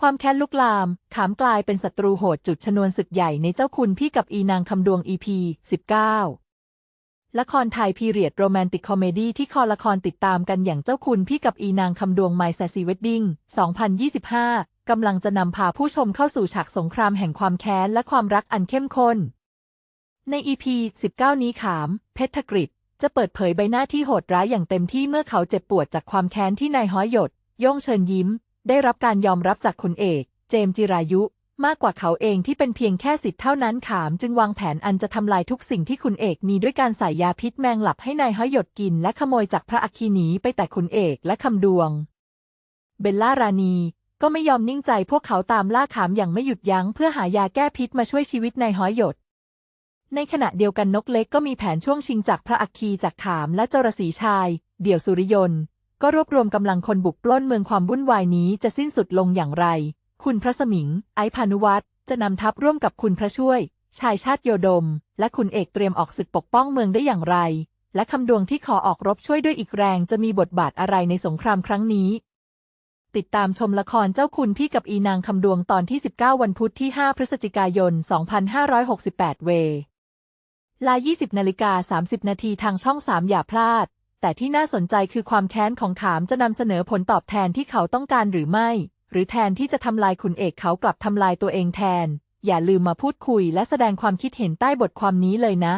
ความแค้นลุกลาม ขามกลายเป็นศัตรูโหดจุดชนวนศึกใหญ่ในเจ้าคุณพี่กับอีนางคำดวง EP 19 ละครไทยพีเรียดโรแมนติกคอมเมดี้ที่คอละครติดตามกันอย่างเจ้าคุณพี่กับอีนางคำดวง My Sassy Wedding 2025 กำลังจะนำพาผู้ชมเข้าสู่ฉากสงครามแห่งความแค้นและความรักอันเข้มข้น ใน EP 19 นี้ขาม เพชรธกฤษจะเปิดเผยใบหน้าที่โหดร้ายอย่างเต็มที่เมื่อเขาเจ็บปวดจากความแค้นที่นายฮ้อยหยด ย่งเชิญยิ้ม ได้รับการยอมรับจากคุณเอก เจมจิรายุ มากกว่าเขาเองที่เป็นเพียงแค่สิทธิ์เท่านั้นขาม จึงวางแผนอันจะทำลายทุกสิ่งที่คุณเอกมีด้วยการใส่ยาพิษแมงหลับให้นายฮ้อยหยดกิน และขโมยจากพระอัคคีหนีไปแต่คุณเอกและคำดวง เบลล่ารานีก็ไม่ยอมนิ่งใจพวกเขาตามล่าขามอย่างไม่หยุดยั้งเพื่อหายาแก้พิษมาช่วยชีวิตนายฮ้อยหยด ในขณะเดียวกันนกเล็กก็มีแผนช่วงชิงจากพระอัคคีจากขามและเจรสีชาย เดี่ยวสุริยนต์ ก็รวบรวมกำลังคนบุกปล้นเมืองความวุ่นวายนี้จะสิ้นสุดลงอย่างไร คุณพระสมิง ไอพานุวัตรจะนำทัพร่วมกับคุณพระช่วย ชายชาติโยดม และคุณเอกเตรียมออกศึกปกป้องเมืองได้อย่างไร และคำดวงที่ขอออกรบช่วยด้วยอีกแรงจะมีบทบาทอะไรในสงครามครั้งนี้ ติดตามชมละครเจ้าคุณพี่กับอีนางคำดวงตอนที่ 19 วันพุธที่ 5 พฤศจิกายน 2568 เวลา 20นาฬิกา30 นาทีทางช่อง 3 อย่าพลาด แต่ที่น่าสนใจคือความแค้นของขามจะนำเสนอผลตอบแทนที่เขาต้องการหรือไม่ หรือแทนที่จะทำลายคุณเอกเขากลับทำลายตัวเองแทน อย่าลืมมาพูดคุยและแสดงความคิดเห็นใต้บทความนี้เลยนะ